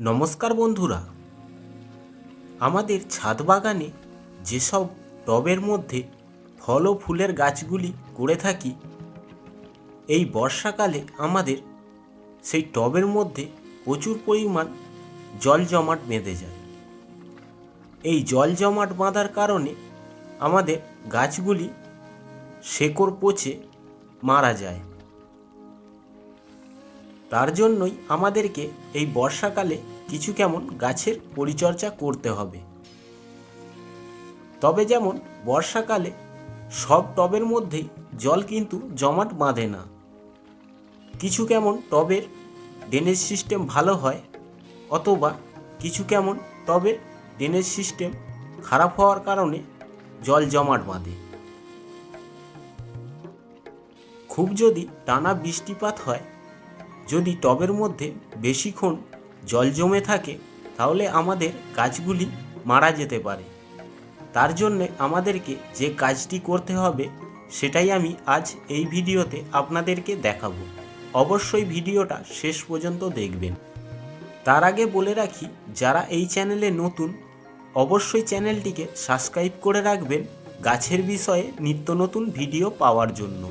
নমস্কার বন্ধুরা। আমাদের ছাদ বাগানে যেসব টবের মধ্যে ফল ও ফুলের গাছগুলি করে থাকি, এই বর্ষাকালে আমাদের সেই টবের মধ্যে প্রচুর পরিমাণ জল জমাট বেঁধে যায়। এই জল জমাট বাঁধার কারণে আমাদের গাছগুলি শেকড় পচে মারা যায়। তার জন্যই আমাদেরকে এই বর্ষাকালে কিছু কেমন গাছের পরিচর্যা করতে হবে। তবে যেমন বর্ষাকালে সব টবের মধ্যেই জল কিন্তু জমাট বাঁধে না। কিছু কেমন টবের ড্রেনেজ সিস্টেম ভালো হয় অথবা কিছু কেমন টবের ড্রেনেজ সিস্টেম খারাপ হওয়ার কারণে জল জমাট বাঁধে। খুব যদি টানা বৃষ্টিপাত হয় যদি টবের মধ্যে বেশিক্ষণ জল জমে থাকে, তাহলে আমাদের গাছগুলি মারা যেতে পারে। তার জন্যে আমাদেরকে যে কাজটি করতে হবে, সেটাই আমি আজ এই ভিডিওতে আপনাদেরকে দেখাবো। অবশ্যই ভিডিওটা শেষ পর্যন্ত দেখবেন। তার আগে বলে রাখি, যারা এই চ্যানেলে নতুন, অবশ্যই চ্যানেলটিকে সাবস্ক্রাইব করে রাখবেন গাছের বিষয়ে নিত্য নতুন ভিডিও পাওয়ার জন্য।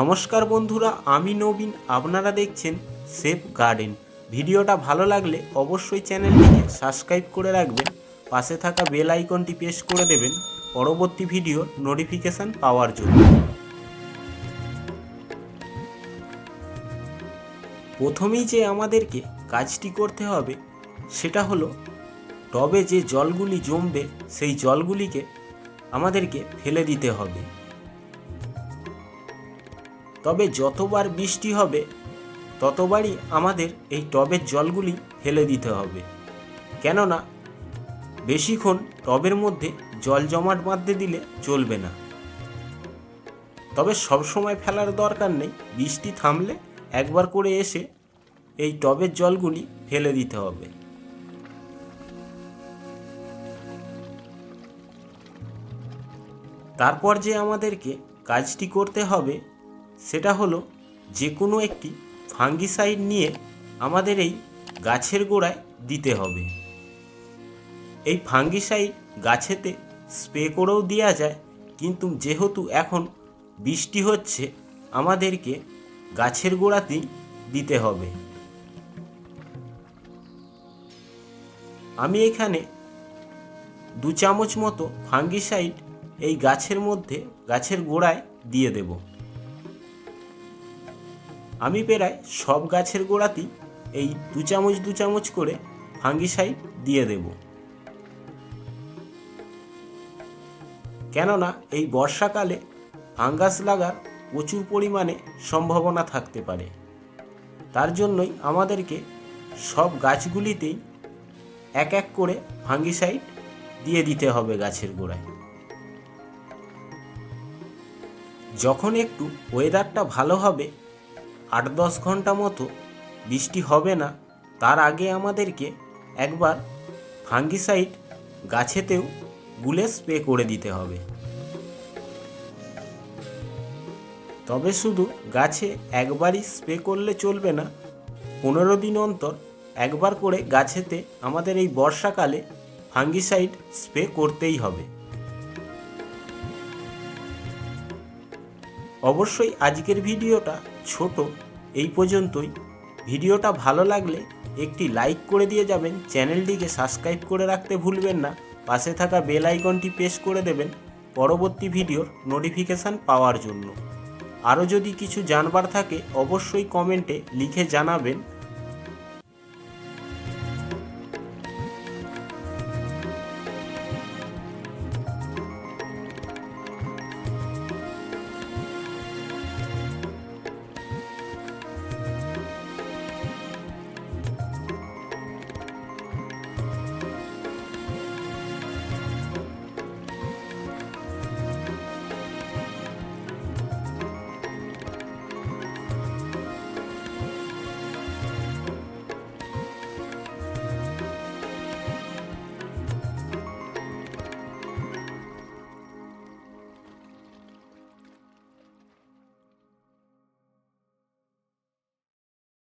নমস্কার বন্ধুরা, আমি নবীন। আপনারা দেখছেন সেফ গার্ডেন ভিডিওটা ভালো লাগলে অবশ্যই চ্যানেলটিকে সাবস্ক্রাইব করে রাখবেন, পাশে থাকা বেল আইকনটি প্রেস করে দেবেন পরবর্তী ভিডিও নোটিফিকেশান পাওয়ার জন্য। প্রথমেই যে আমাদেরকে কাজটি করতে হবে, সেটা হলো টবে যে জলগুলি জমবে, সেই জলগুলিকে আমাদেরকে ফেলে দিতে হবে। তবে যতবার বৃষ্টি হবে, ততবারই আমাদের এই টবের জলগুলি ফেলে দিতে হবে। কেননা, বেশিক্ষণ টবের মধ্যে জল জমাট বাঁধতে দিলে চলবে না। তবে সবসময় ফেলার দরকার নেই, বৃষ্টি থামলে একবার করে এসে এই টবের জলগুলি ফেলে দিতে হবে। তারপর যে আমাদেরকে কাজটি করতে হবে সেটা হলো যে কোনো একটি ফাঙ্গিসাইড নিয়ে আমাদের এই গাছের গোড়ায় দিতে হবে। এই ফাঙ্গিসাইড গাছেতে স্প্রে করেও দেওয়া যায়, কিন্তু যেহেতু এখন বৃষ্টি হচ্ছে, আমাদেরকে গাছের গোড়াতেই দিতে হবে। আমি এখানে দু চামচ মতো ফাঙ্গিসাইড এই গাছের মধ্যে, গাছের গোড়ায় দিয়ে দেব। আমি প্রায় সব গাছের গোড়াতেই এই দু চামচ দু চামচ করে ফাঙ্গিসাইড দিয়ে দেব। কেননা এই বর্ষাকালে ফাঙ্গাস লাগার প্রচুর পরিমাণে সম্ভাবনা থাকতে পারে। তার জন্যই আমাদেরকে সব গাছগুলিতেই এক এক করে ফাঙ্গিসাইড দিয়ে দিতে হবে গাছের গোড়ায়। যখন একটু ওয়েদারটা ভালো হবে আট দশ ঘণ্টা মতো বৃষ্টি হবে না, তার আগে আমাদেরকে একবার ফাঙ্গিসাইড গাছেতেও গুলে স্প্রে করে দিতে হবে। তবে শুধু গাছে একবারই স্প্রে করলে চলবে না, পনেরো দিন অন্তর একবার করে গাছেতে আমাদের এই বর্ষাকালে ফাঙ্গিসাইড স্প্রে করতেই হবে। অবশ্যই আজকের ভিডিওটা ছোট, এই পর্যন্তই। ভিডিওটা ভালো লাগলে একটি লাইক করে দিয়ে যাবেন, চ্যানেলটিকে সাবস্ক্রাইব করে রাখতে ভুলবেন না, পাশে থাকা বেল আইকনটি প্রেস করে দেবেন পরবর্তী ভিডিওর নোটিফিকেশান পাওয়ার জন্য। আরও যদি কিছু জানবার থাকে, অবশ্যই কমেন্টে লিখে জানাবেন।